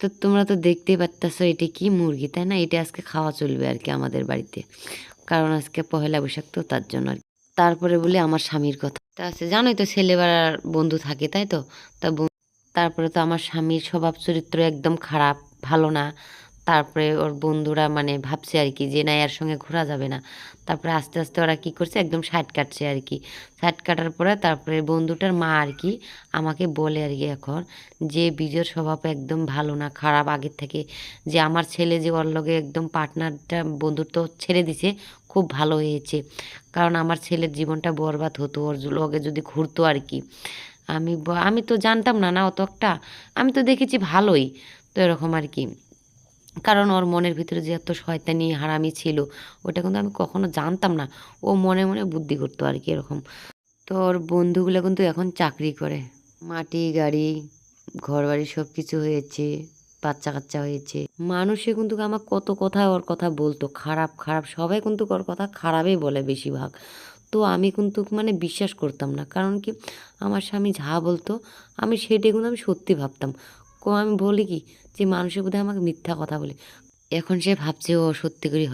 তো তোমরা তো দেখতেই পারতেছো এটা কি মুরগি, তাই না? এটা আজকে খাওয়া চলবে আর কি আমাদের বাড়িতে। কারণ আজকে পহেলা বৈশাখ তো তার জন্য আর। তারপরে বলি আমার স্বামীর কথা। তা আছে, জানোই তো ছেলেবেলার বন্ধু থাকে, তাই তো? তা তারপরে তো আমার স্বামীর স্বভাব চরিত্র একদম খারাপ, ভালো না। তারপরে ওর বন্ধুরা মানে ভাবছে আর কি যে না এর সঙ্গে ঘোরা যাবে না। তারপরে আস্তে আস্তে ওরা কি করছে, একদম সাইড কাটছে আর কি। সাইড কাটার পরে তারপরে বন্ধুটার মা আর কি আমাকে বলে আর কি এখন যে বীজের স্বভাব একদম ভালো না, খারাপ। আগের থেকে যে, আমার ছেলে যে, ওর লগে একদম পার্টনারটা বন্ধুত্ব ছেড়ে দিছে, খুব ভালো হয়েছে। কারণ আমার ছেলের জীবনটা বরবাদ হতো, ওর লগে যদি ঘুরতো আর কি। আমি আমি তো জানতাম না না অত একটা। আমি তো দেখেছি ভালোই, তো এরকম আর কি। কারণ ওর মনের ভিতরে যে এত শয়তানি, হারামি ছিল, ওটা কিন্তু আমি কখনো জানতাম না। ও মনে মনে বুদ্ধি করতো আর কি এরকম। তো ওর বন্ধুগুলো কিন্তু এখন চাকরি করে। মাটি, গাড়ি ঘর বাড়ি সব কিছু হয়েছে বাচ্চা কাচ্চা হয়েছে। মানুষে কিন্তু আমার কত কথা ওর কথা বলতো, খারাপ খারাপ, সবাই কিন্তু ওর কথা খারাপই বলে বেশিরভাগ। তো আমি কিন্তু মানে বিশ্বাস করতাম না। কারণ কি, আমার স্বামী যা বলতো, আমি সেটাই কিন্তু আমি সত্যি ভাবতাম। কো আমি বলি কি, যে মানুষের বোধহয় আমাকে মিথ্যা কথা বলে। এখন সে ভাবছে ও সত্যি করে